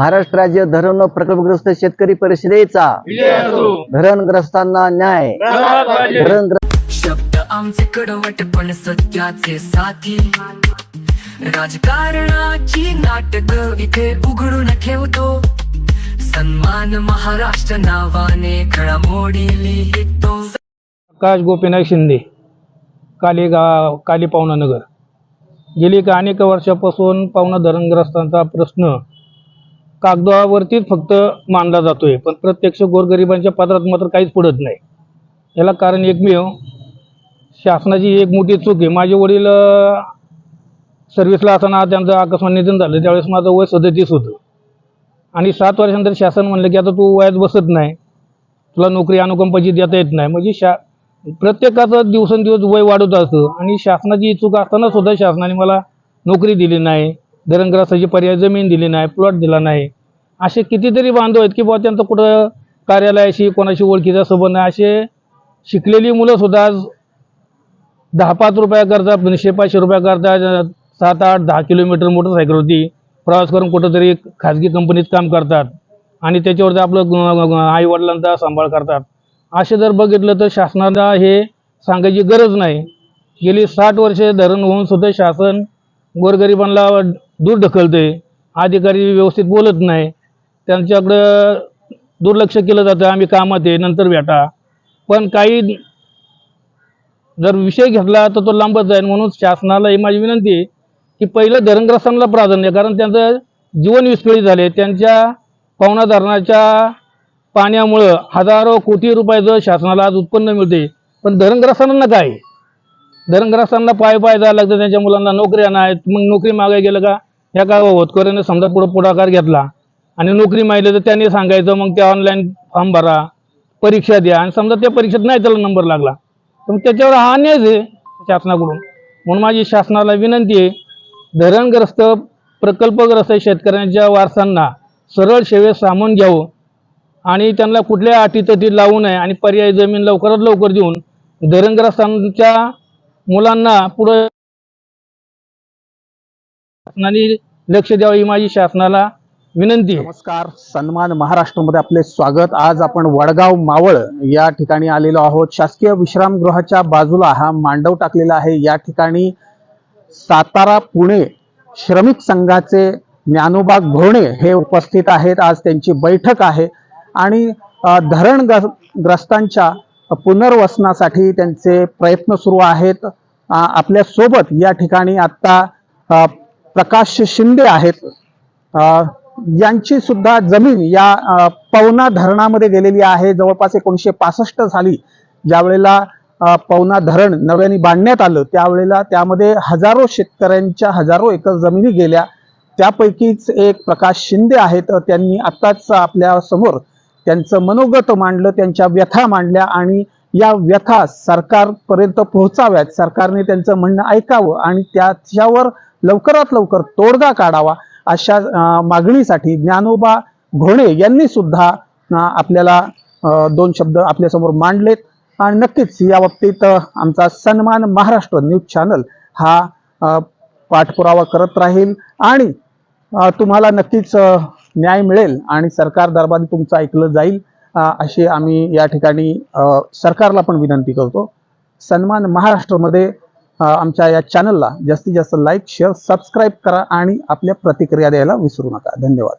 महाराष्ट्र राज्य धरण प्रकल्पग्रस्त शेतकरी परिषदेचा धरणग्रस्तांना न्याय. धरणग्रस्त शब्द आमचे कडवट पण सत्याचे साथी. राजकारणाची नाटक इथे उघडून ठेवतो. सन्मान महाराष्ट्र नावाने घडामोडी लिहितो. प्रकाश गोपीनाथ शिंदे काली गाव काली पावना नगर. गेली का अनेक वर्षापासून पावना धरणग्रस्तांचा प्रश्न कागदावरतीच फक्त मानला जातोय पण प्रत्यक्ष गोरगरिबांच्या पदरात मात्र काहीच पडत नाही. याला कारण एकमेव शासनाची एक मोठी चूक आहे. माझे वडील सर्व्हिसला असताना त्यांचं अकस्मात निधन झालं. त्यावेळेस माझं वय सदतीस होतं. आणि सात वर्षानंतर शासन म्हणलं की आता तू वयात बसत नाही. तुला नोकरी अनुकंपाची देता येत नाही. म्हणजे शा प्रत्येकाचं दिवसेंदिवस वय वाढत असतं. आणि शासनाची चूक असताना सुद्धा शासनाने मला नोकरी दिली नाही. धरणग्रासाची पर्याय जमीन दिली नाही प्लॉट दिला नाही. असे कितीतरी बांधव आहेत की बुवा त्यांचं कुठं कार्यालयाशी कोणाशी ओळखीचा संबंध नाही. असे शिकलेली मुलं सुद्धा आज दहा पाच रुपया करता दोनशे पाचशे रुपया करता सात आठ दहा किलोमीटर मोटरसायकलवरती प्रवास करून कुठंतरी खाजगी कंपनीत काम करतात आणि त्याच्यावरती आपलं आईवडिलांचा सांभाळ करतात. असे जर बघितलं तर शासनाला हे सांगायची गरज नाही. गेली साठ वर्षे धरण होऊन सुद्धा शासन गोरगरिबांना दूर ढकलते अधिकारी व्यवस्थित बोलत नाही. त्यांच्याकडं दुर्लक्ष केलं जातं. आम्ही कामात आहे नंतर भेटा. पण काही जर विषय घेतला तर तो लांबत जाईल. म्हणून शासनाला ही माझी विनंती आहे की पहिलं धरणग्रस्तांना प्राधान्य कारण त्यांचं जीवन विस्कळीत झाले त्यांच्या पावना धरणाच्या पाण्यामुळं हजारो कोटी रुपयाचं शासनाला आज उत्पन्न मिळते. पण धरणग्रस्तांना काय? धरणग्रस्तांना पाय पाय जायला लागतं. त्यांच्या मुलांना नोकऱ्या नाहीत. मग नोकरी मागायला गेलं का? ह्या का होतकऱ्याने समजा पुढं पुढाकार घेतला आणि नोकरी माहिली तर त्यांनी सांगायचं मग ते ऑनलाईन फॉर्म भरा परीक्षा द्या. आणि समजा त्या परीक्षेत नाही त्याला नंबर लागला. तर त्याच्यावर हा अन्यायच आहे शासनाकडून. म्हणून माझी शासनाला विनंती आहे धरणग्रस्त प्रकल्पग्रस्त शेतकऱ्यांच्या वारसांना सरळ सेवेत सामावून घ्यावं आणि त्यांना कुठल्या अटीतटी लावू नये आणि पर्यायी जमीन लवकरात लवकर देऊन धरणग्रस्तांच्या मुलांना पुढं शासनाने लक्ष द्यावं ही माझी शासनाला विनंती नमस्कार सन्मान महाराष्ट्रामध्ये आपले स्वागत. आज आपण वडगाव मावळ या ठिकाणी आलेलो आहोत. शासकीय विश्रामगृहाच्या बाजूला हा मांडव टाकलेला आहे. या ठिकाणी सातारा पुणे श्रमिक संघाचे ज्ञानोबा घोणे हे उपस्थित आहेत. आज त्यांची बैठक आहे आणि धरण ग्रस्तांच्या पुनर्वसनासाठी त्यांचे प्रयत्न सुरू आहेत. आपल्यासोबत या ठिकाणी आता प्रकाश शिंदे आहेत. यांची सुद्धा जमीन या पवना धरणामध्ये गेलेली आहे. जवळपास एकोणीसशे पासष्ट साली ज्या वेळेला पवना धरण नव्याने बांधण्यात आलं त्यावेळेला त्यामध्ये हजारो शेतकऱ्यांच्या हजारो एकर जमिनी गेल्या. त्यापैकीच एक प्रकाश शिंदे आहेत. त्यांनी आत्ताच आपल्यासमोर त्यांचं मनोगत मांडलं त्यांच्या व्यथा मांडल्या आणि या व्यथा सरकारपर्यंत पोहोचाव्यात. सरकारने त्यांचं म्हणणं ऐकावं आणि त्याच्यावर लवकरात लवकर तोडगा काढावा अशा मागणीसाठी ज्ञानोबा घोणे यांनी सुद्धा आपल्याला दोन शब्द आपल्यासमोर मांडलेत. आणि नक्कीच या बाबतीत आमचा सन्मान महाराष्ट्र न्यूज चॅनल हा पाठपुरावा करत राहील. आणि तुम्हाला नक्कीच न्याय मिळेल आणि सरकार दरबारी तुमचं ऐकलं जाईल अशी आम्ही या ठिकाणी सरकारला पण विनंती करतो. सन्मान महाराष्ट्रमध्ये आमच्या या चॅनलला जास्तीत जास्त लाईक शेअर सबस्क्राईब करा आणि आपल्या प्रतिक्रिया द्यायला विसरू नका. धन्यवाद.